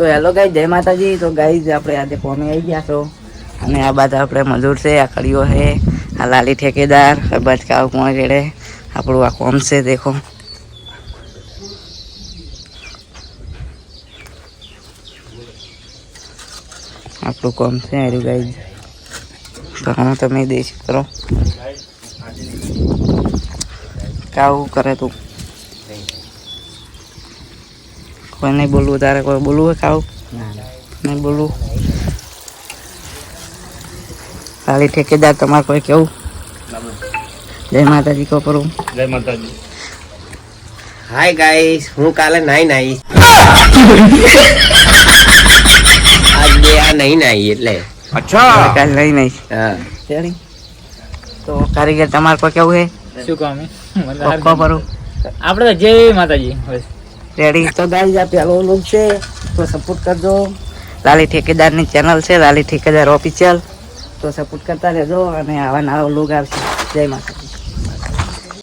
તો હેલો ગાઈ જય માતાજી. તો ગાઈ આપણે આજે પોમે આવી ગયા છો. અને આ બાદ આપણે મજૂર છે, આ કડીઓ છે, આ લાલી ઠેકેદાર બાદ કોણ રેડે? આપણું આ કોમ છે, દેખો. આપણું કોમ છે હારું ગાઈ હું તમે દેશ કરો. કાવું કરે તું? કોઈ નહીં બોલવું તારે કોઈ બોલવું હોય ખાવું? નહીં બોલવું? ખાલી ઠેકેદાર તમારે કોઈ કેવું? જય માતાજી કહો કરું જય માતાજી. હાય ગાઈસ હું કાલે નાઈ નાઈ આજ બે આ નહીં નાઈ એટલે. અચ્છા. કાલે નહીં હા. તો કારીગર તમારે કોઈ કેવું છે? શું કામ કહો કરું આપણે જય માતાજી બસ. રેડી તો ગાઈ જા પેલો લોક છે. તો સપોર્ટ કરજો. લાલી ઠેકેદારની ચેનલ છે લાલી ઠેકેદાર ઓફિશિયલ તો સપોર્ટ કરતા રહેજો અને આવા નવા લોક આવશે. જય માતાજી.